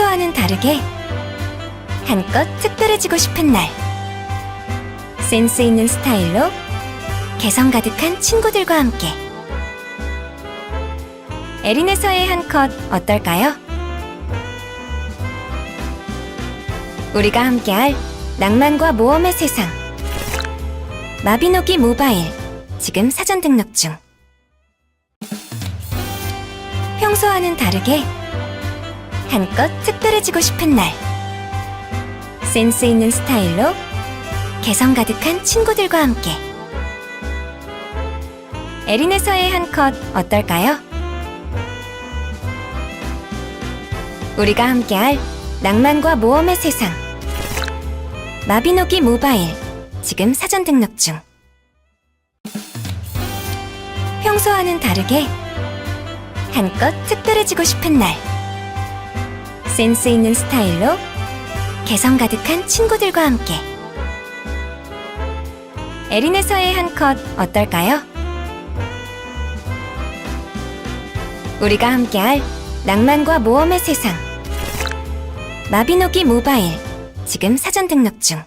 평소와는 다르게 한껏 특별해지고 싶은 날. 센스 있는 스타일로 개성 가득한 친구들과 함께. 에린에서의 한 컷 어떨까요? 우리가 함께할 낭만과 모험의 세상. 마비노기 모바일. 지금 사전 등록 중. 평소와는 다르게 한껏 특별해지고 싶은 날. 센스 있는 스타일로 개성 가득한 친구들과 함께. 에린에서의 한 컷 어떨까요? 우리가 함께할 낭만과 모험의 세상. 마비노기 모바일. 지금 사전 등록 중. 평소와는 다르게 한껏 특별해지고 싶은 날. 센스 있는 스타일로 개성 가득한 친구들과 함께. 에린에서의 한 컷 어떨까요? 우리가 함께할 낭만과 모험의 세상. 마비노기 모바일. 지금 사전 등록 중.